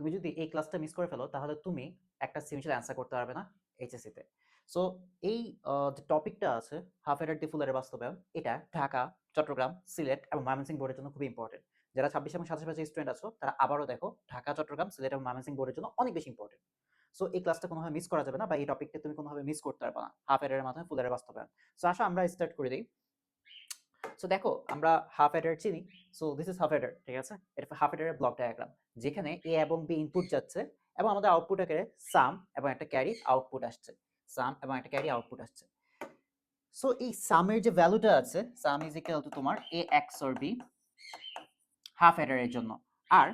তুমি যদি এই ক্লাসটা মিস করে ফেলো, তাহলে তুমি একটা সেমিস্টার অ্যান্সার করতে পারবে না এইচএসসিতে সো এই যে টপিকটা আছে হাফ এডার ডি ফুল বাস্তবায়ন, এটা ঢাকা, চট্টগ্রাম, সিলেট এবং ময়মনসিংহ বোর্ডের জন্য খুবই ইম্পর্টেন্ট যারা ছাব্বিশ এবং সাতাশ ব্যাচের স্টুডেন্ট আছো, তারা আবারও দেখো, ঢাকা, চট্টগ্রাম, সিলেট এবং ময়মনসিংহ বোর্ডের জন্য অনেক বেশি ইম্পর্টেন্ট সো এই ক্লাসটা কোনোভাবে মিস করা যাবে না বা এই টপিকটা তুমি কোনোভাবে মিস করতে পারবে না। হাফ এডারের মাধ্যমে ফুল এর বাস্তবায়ন। সো আসো আমরা স্টার্ট করে দিই। সো দেখো, আমরা হাফ এডার চিনি so this is half adder ঠিক আছে? এটা হাফ এডারের ব্লক ডায়াগ্রাম যেখানে এ এবং বি ইনপুট যাচ্ছে এবং আমাদের আউটপুট আকারে সাম এবং একটা ক্যারি আউটপুট আসছে। সাম এবং একটা ক্যারি আউটপুট আসছে। সো এই সামের যে ভ্যালুটা আছে সাম ইজ ইকুয়াল টু তোমার A X or B half এডারের জন্য। আর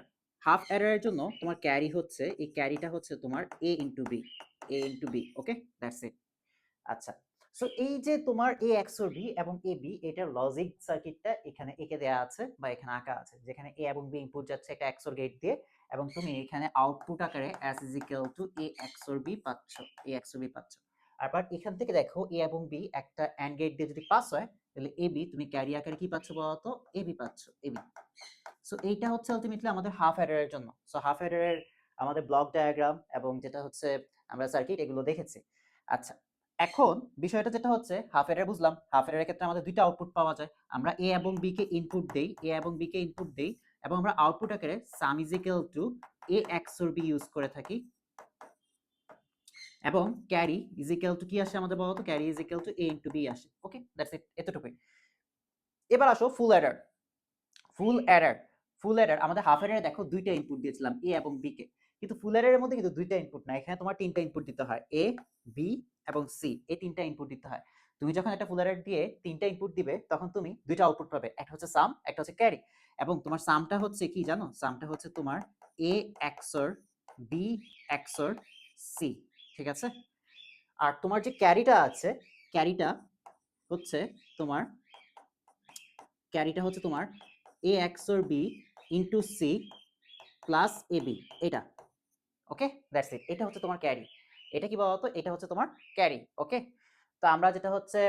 হাফ এডারের জন্য তোমার ক্যারি হচ্ছে, এই ক্যারিটা হচ্ছে তোমার A into B A into B okay that's it আচ্ছা সো এই যে তোমার এ এক্স অর বি এবং এ বি এটার লজিক সার্কিটটা এখানে এঁকে দেওয়া আছে বা এখানে আঁকা আছে। যেখানে এ এবং বি ইনপুট যাচ্ছে একটা এক্স অর গেট দিয়ে এবং তুমি এখানে আউটপুট আকারে as is equal to A X or B পাচ্ছ এ এক্স অর বি পাচ্ছ। আর বাট এখান থেকে দেখো এ এবং বি একটা অ্যান্ড গেট দিয়ে যদি পাস হয়, তাহলে এ বি তুমি ক্যারি আকারে কি পাচ্ছ বলতো? এ বি পাচ্ছ এ বি সো এইটা হচ্ছে আলটিমেটলি আমাদের হাফ এডারের জন্য। সো হাফ এডারের আমাদের ব্লক ডায়াগ্রাম এবং যেটা হচ্ছে আমরা সার্কিট এগুলো দেখেছি। আচ্ছা এখন বিষয়টা যেটা হচ্ছে হাফ এডার বুঝলাম হাফ এডারের ক্ষেত্রে আমাদের দুইটা আউটপুট পাওয়া যায়। আমরা এ এবং বি কে ইনপুট দেই এ এবং বি কে ইনপুট দেই, এবং আমরা আউটপুট আকারে sum is equal to A XOR B use করে থাকি। এবং ক্যারি ইজ ইকুয়াল টু কি আসে আমাদের বলতো? Carry is equal to A into B আসে। ওকে দ্যাটস ইট এতটুকুই। এবার আসো full adder full adder full adder আমাদের হাফ এডারে দেখো দুইটা ইনপুট দিয়েছিলাম এ এবং বি কে। কিন্তু ফুল এডারের মধ্যে কিন্তু দুইটা ইনপুট না এখানে তোমার তিনটা ইনপুট দিতে হয়। এ বি এবং সি এই তিনটা ইনপুট দিতে হয়। তুমি যখন একটা ফুল এডার দিয়ে তিনটা ইনপুট দিবে, তখন তুমি দুইটা আউটপুট পাবে। একটা হচ্ছে সাম একটা হচ্ছে ক্যারি এবং তোমার সামটা হচ্ছে কি জানো? সামটা হচ্ছে তোমার A xor B xor C ঠিক আছে? আর তোমার যে ক্যারিটা আছে ক্যারিটা হচ্ছে তোমার ক্যারিটা হচ্ছে তোমার A XOR B into C plus A B এটা ওকে? দ্যাটস ইট এটা হচ্ছে তোমার ক্যারি এটা কি বলতো? এটা হচ্ছে তোমার ক্যারি ওকে? তো আমরা যেটা হচ্ছে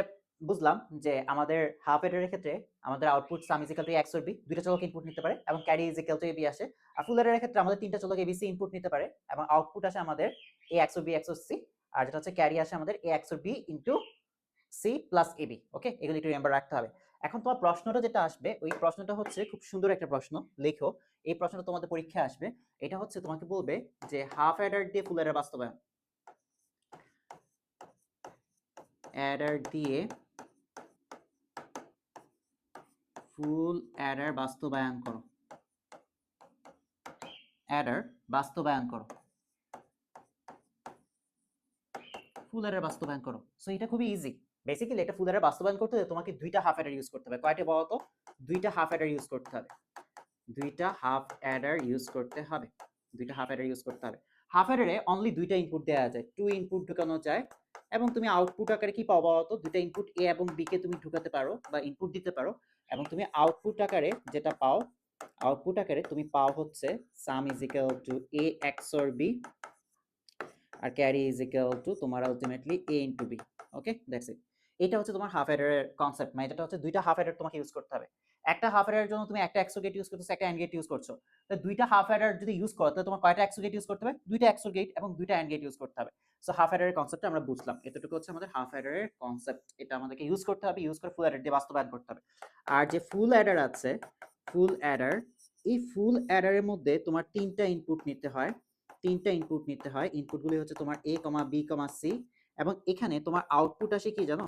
বুঝলাম যে আমাদের হাফ এডারের ক্ষেত্রে আমাদের output sum is equal to X B দুইটা চলক ইনপুট নিতে পারে এবং carry is equal to A B আসে। আর ফুল এডারের ক্ষেত্রে আমাদের তিনটা চলক এবিসি ইনপুট নিতে পারে এবং আউটপুট আসে আমাদের A X B X C আর যেটা হচ্ছে ক্যারি আসে আমাদের A X B into C plus A B okay? এগুলো একটু রিমেম্বার রাখতে হবে। এখন তোমার প্রশ্নটা যেটা আসবে, ওই প্রশ্নটা হচ্ছে খুব সুন্দর একটা প্রশ্ন, লেখো। এই প্রশ্নটা তোমাদের পরীক্ষায় আসবে। এটা হচ্ছে তোমাকে বলবে যে হাফ অ্যাডার দিয়ে ফুল অ্যাডার বাস্তবায়ন। অ্যাডার দিয়ে ফুল অ্যাডার বাস্তবায়ন করো। অ্যাডার বাস্তবায়ন করো। ফুল অ্যাডার বাস্তবায়ন করো। সো এটা খুবই ইজি বেসিক্যালি এটা ফুল অ্যাডার বাস্তবায়ন করতে হলে তোমাকে দুইটা হাফ অ্যাডার ইউজ করতে হবে। কয়টা বলো তো দুইটা হাফ অ্যাডার ইউজ করতে হবে। দুইটা হাফ অ্যাডার ইউজ করতে হবে। দুইটা হাফ অ্যাডার ইউজ করতে হবে। হাফ অ্যাডারে অনলি দুইটা ইনপুট দেওয়া যায়। টু ইনপুট ঢুকানো যায় এবং তুমি আউটপুট আকারে কি পাও বলো তো দুইটা ইনপুট এ এবং বি কে তুমি ঢুকাতে পারো বা ইনপুট দিতে পারো এবং তুমি আউটপুট আকারে যেটা পাও আউটপুট আকারে তুমি পাও হচ্ছে sum is equal to A XOR B R carry is equal to তোমার ultimately A into B okay that's it এটা হচ্ছে তোমার হাফ এডারের কনসেপ্ট মানে এটা হচ্ছে দুইটা হাফ এডার তোমাকে ইউজ করতে হবে। একটা হাফ এডারের জন্য তুমি একটা এক্সো গেট ইউজ করছ একটা অ্যান্ড গেট ইউজ করছ। তো দুইটা হাফ এডার যদি ইউজ করো, তাহলে তোমার কয়টা এক্সো গেট ইউজ করতে হবে? দুইটা এক্সো গেট এবং দুইটা অ্যান্ড গেট ইউজ করতে হবে। সো হাফ এডারের কনসেপ্টটা আমরা বুঝলাম। এতটুকু হচ্ছে আমাদের হাফ এডারের কনসেপ্ট এটা আমাদেরকে ইউজ করতে হবে ইউজ করে ফুল এডার দিয়ে বাস্তবায়ন করতে হবে। আর যে ফুল অ্যাডার আছে ফুল অ্যাডার এই ফুল অ্যাডারের মধ্যে তোমার তিনটা ইনপুট নিতে হয়। তিনটা ইনপুট নিতে হয়। ইনপুটগুলি হচ্ছে তোমার এ কমা বি কমা সি এবং এখানে তোমার আউটপুট আসে কি জানো?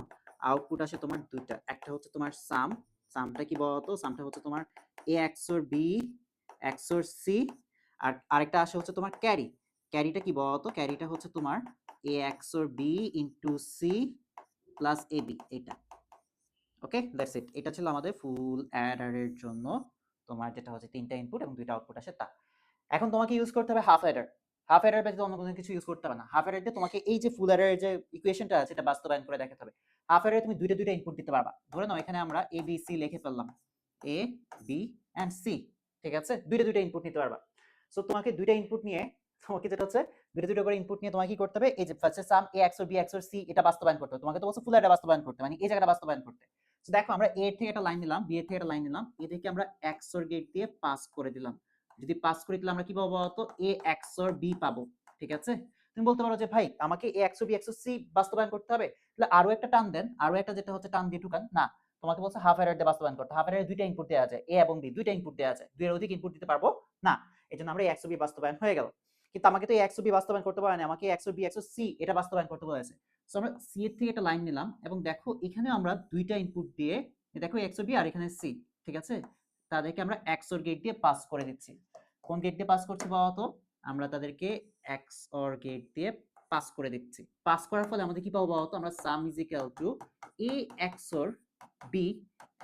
আউটপুট আসে তোমার দুইটা। একটা হচ্ছে তোমার সাম সামটা কি বলতো? সামটা হচ্ছে তোমার A xor B xor C আর আরেকটা আসে হচ্ছে তোমার ক্যারি ক্যারিটা কি বলতো? ক্যারিটা হচ্ছে তোমার A XOR B into C plus A B এটা ওকে দ্যাটস ইট এটা ছিল আমাদের ফুল অ্যাডারের জন্য তোমার যেটা হচ্ছে তিনটা ইনপুট এবং দুইটা আউটপুট আসে তা। এখন তোমাকে ইউজ করতে হবে হাফ অ্যাডার হাফ অ্যাডার ব্যতীত অন্য কোনো কিছু ইউজ করতে হবে না। হাফ অ্যাডার দিয়ে তোমাকে এই যে ফুল অ্যাডারের যে ইকুয়েশনটা আছে, এটা বাস্তবায়ন করে দেখাতে হবে। হাফ তুমি দুইটা দুইটা ইনপুট দিতে পারবা। ধরে নাও এখানে আমরা এ বি সি লিখে ফেললাম। এ বি অ্যান্ড সি ঠিক আছে? দুইটা দুইটা ইনপুট নিতে পারবা। সো তোমাকে দুইটা ইনপুট নিয়ে, তোমাকে যেটা হচ্ছে, দুইটা দুইটা করে ইনপুট নিয়ে তোমাকে কি করতে হবে? এই যে ফার্স্টে sum A X B X C এটা বাস্তবায়ন করতে হবে। তোমাকে তো বলছে ফুল অ্যাডার বাস্তবায়ন করতে মানে এই জায়গাটা বাস্তবায়ন করতে। তো দেখো আমরা এ থেকে একটা লাইন নিলাম বি থেকে একটা লাইন নিলাম। এ থেকে আমরা এক্স গেট দিয়ে পাস করে দিলাম। যদি পাস করি তাহলে আমরা কি পাবো বলতো? এ এক্সর বি পাবো, ঠিক আছে? তুমি বলতে পারো যে, ভাই, আমাকে A xor B xor C বাস্তবায়ন করতে হবে। তাহলে আরও একটা টান দেন। আরও একটা যেটা হচ্ছে টান দিয়ে ঢুকান। না, তোমাকে বলছে হাফ এরার দিয়ে বাস্তবায়ন করতে। হাফ এরার দুইটা ইনপুট দেওয়া যায় এ এবং বি দুইটা ইনপুট দেওয়া যায় দুইয়ের অধিক ইনপুট দিতে পারব? না। এই জন্য আমরা এক্সো বি বাস্তবায়ন হয়ে গেল। কিন্তু আমাকে তো এক্সো বি বাস্তবায়ন করতে পারে না আমাকে এক্সো বি এক্সো সি এটা বাস্তবায়ন করতে বলেছে সো আমরা সি এর থেকে একটা লাইন নিলাম এবং দেখো এখানে আমরা দুইটা ইনপুট দিয়ে দেখো এক্সো বি আর এখানে সি ঠিক আছে? তাদেরকে আমরা এক্সওর গেট দিয়ে পাস করে দিচ্ছি। কোন গেট দিয়ে পাস করছি বাবা তো আমরা তাদেরকে এক্স অর গেট দিয়ে পাস করে দিচ্ছি। পাস করার ফলে আমাদের কি পাবো হতো আমরা sum is equal to A XOR B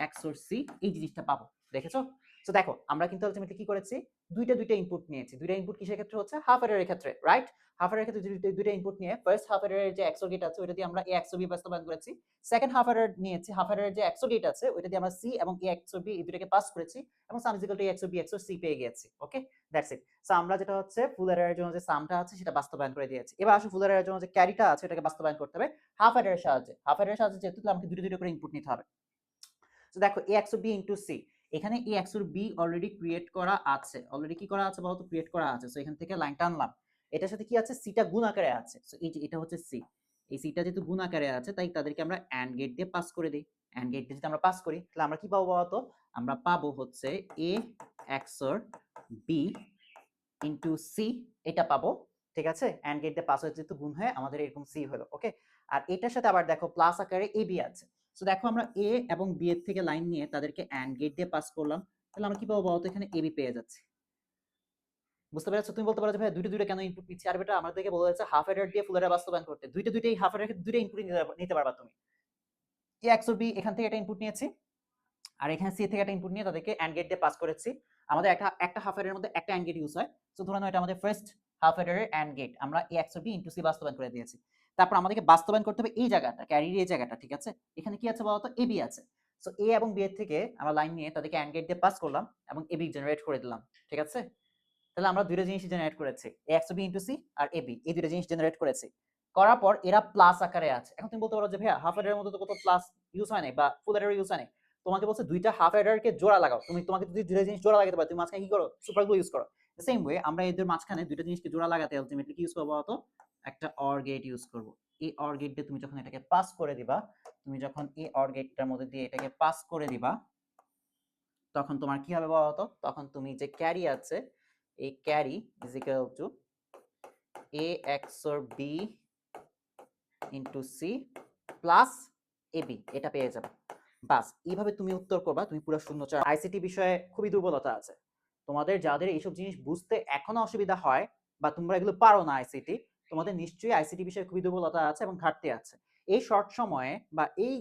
XOR C এই জিনিসটা পাবো। দেখেছ? তো দেখো, আমরা কিন্তু আলটিমেটলি কি করেছি? দুইটা দুইটা ইনপুট নিয়েছি। দুইটা ইনপুট কিসের ক্ষেত্রে হচ্ছে? হাফ এর ক্ষেত্রে রাইট হাফ এর ক্ষেত্রে দুইটা দুইটা ইনপুট নিয়ে ফার্স্ট হাফ এর যে এক্সো গেট আছে, ওইটা দিয়ে আমরা এ এক্সো বি বাস্তবায়ন করেছি। সেকেন্ড হাফ এর নিয়েছি হাফ এর যে এক্সো গেট আছে, ওইটা দিয়ে আমরা সি এবং এ এক্সো বি এই দুটাকে পাস করেছি এবং sum is equal to XOR B XOR C পেয়ে গেছি ওকে দ্যাটস ইট সো আমরা যেটা হচ্ছে ফুল এর জন্য যে সামটা আছে, সেটা বাস্তবায়ন করে দিয়েছি। এবার আসলে ফুল এর জন্য যে ক্যারিটা আছে এটাকে বাস্তবায়ন করতে হবে। হাফ এর সাহায্যে হাফ এর সাহায্যে যেহেতু আমাকে দুটো দুটো করে ইনপুট নিতে হবে। তো দেখো A XOR B into C এখানে A XOR B already create করা আছে। অলরেডি কি করা আছে বলতো? ক্রিয়েট করা আছে। সো এখান থেকে লাইনটা আনলাম। এটার সাথে কি আছে? সিটা গুণ আকারে আছে। সো এই যে, এটা হচ্ছে সি এই সিটা যেহেতু গুণ আকারে আছে, তাই তাদেরকে আমরা অ্যান্ড গেট দিয়ে পাস করে দিই। অ্যান্ড গেট দিয়ে যদি আমরা পাস করি, তাহলে আমরা কি পাবো বলতো? আমরা পাবো হচ্ছে A XOR B into C এটা পাবো। ঠিক আছে? অ্যান্ড গেট দিয়ে পাস হয়ে যেহেতু গুণ হয়ে আমাদের এরকম সি হলো। ওকে আর এটার সাথে আবার দেখো প্লাস আকারে এ বি আছে। সো দেখো আমরা এ এবং বি এর থেকে লাইন নিয়ে তাদেরকে অ্যান্ড গেট দিয়ে পাস করলাম। তাহলে আমরা কি পাবো বলতো? এখানে এবি পেয়ে যাচ্ছি। বুঝতে পেরেছ? তুমি বলতে পারো যে ভাই দুটো দুটো কেন ইনপুট নিচ্ছি? আর বেটা, আমাদেরকে বলা হয়েছে হাফ এডার দিয়ে ফুল এডার বাস্তবায়ন করতে। দুইটা দুইটাই হাফ এডার দুইটা ইনপুট নিতে পারবা তুমি। এ এক্স বি এখান থেকে একটা ইনপুট নিয়েছি। আর এখানে সি থেকে একটা ইনপুট নিয়ে তাদেরকে অ্যান্ড গেট দিয়ে পাস করেছি। আমাদের একটা একটা হাফ এডারের মধ্যে একটা অ্যান্ড গেট ইউজ হয়। সো ধরে নাও এটা আমাদের ফার্স্ট হাফ এডারের অ্যান্ড গেট আমরা A X B into C বাস্তবায়ন করে দিয়েছি। তারপর আমাদেরকে বাস্তবায়ন করতে হবে এই জায়গাটা ক্যারির এই জায়গাটা, ঠিক আছে? এখানে কি আছে বলতো? এ বি আছে। সো এ এবং বি এর থেকে আমরা লাইন নিয়ে তাদেরকে অ্যান্ড গেট দিয়ে পাস করলাম এবং এ বি জেনারেট করে দিলাম, ঠিক আছে? তাহলে আমরা দুইটা জিনিস জেনারেট করেছি A X B into C R A B এই দুইটা জিনিস জেনারেট করেছি। করার পর এরা প্লাস আকারে আছে। এখন তুমি বলতে পারো যে, ভাইয়া হাফ এডারের মধ্যে তো কত প্লাস ইউজ হয় নাই বা ফুল এডার ইউজ হয় নাই। তোমাকে বলছে দুইটা হাফ এডারকে জোড়া লাগাও। তুমি, তোমাকে যদি দুইটা জিনিস জোড়া লাগাতে পারো, তুমি মাঝখানে কি করো? সুপার গ্লু ইউজ করো। সেম ওয়ে আমরা এদের মাঝখানে দুইটা জিনিসকে জোড়া লাগাতে আলটিমেটলি কি ইউজ করব বলতো? একটা অর গেট ইউজ করব। এই অর গেট দিয়ে তুমি যখন এটাকে পাস করে দিবা, তুমি যখন এই অর গেটটার মধ্যে দিয়ে এটাকে পাস করে দিবা, তখন তোমার কি হবে বলতো? তখন তুমি যে ক্যারি আছে, এই carry is equal to A XOR B into C plus A B এটা পেয়ে যাবে। বাস, এইভাবে তুমি উত্তর করবা, তুমি পুরো শূন্য চার। আইসিটি বিষয়ে খুবই দুর্বলতা আছে। তোমাদের যাদের এইসব জিনিস বুঝতে এখনও অসুবিধা হয় বা তোমরা এগুলো পারো না আইসিটি তোমাদের নিশ্চয়ই আইসিটি বিষয়ে খুবই দুর্বলতা আছে এবং ঘাটতি আছে। এই শর্ট সময়ে বা এই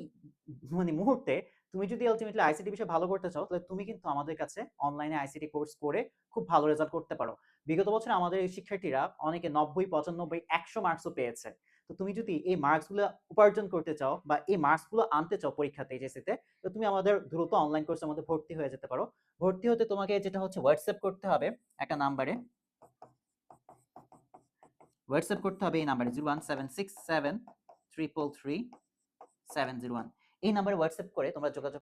মানে মুহূর্তে তুমি যদি আলটিমেটলি আইসিটি বিষয়ে ভালো করতে চাও, তাহলে তুমি কিন্তু আমাদের কাছে অনলাইনে আইসিটি কোর্স করে খুব ভালো রেজাল্ট করতে পারো। বিগত বছরে আমাদের এই শিক্ষার্থীরা অনেকে নব্বই, পঁচানব্বই, একশো মার্কসও পেয়েছে। তো তুমি যদি এই মার্কসগুলো উপার্জন করতে চাও বা এই মার্কসগুলো আনতে চাও পরীক্ষাতে এইচএসসিতে তো তুমি আমাদের দ্রুত অনলাইন কোর্সের মধ্যে ভর্তি হয়ে যেতে পারো। ভর্তি হতে তোমাকে যেটা হচ্ছে হোয়াটসঅ্যাপ করতে হবে একটা নাম্বারে হোয়াটসঅ্যাপ করতে হবে এই নাম্বারে zero one seven six seven triple three seven zero one. এই নাম্বারে হোয়াটসঅ্যাপ করে তোমরা যোগাযোগ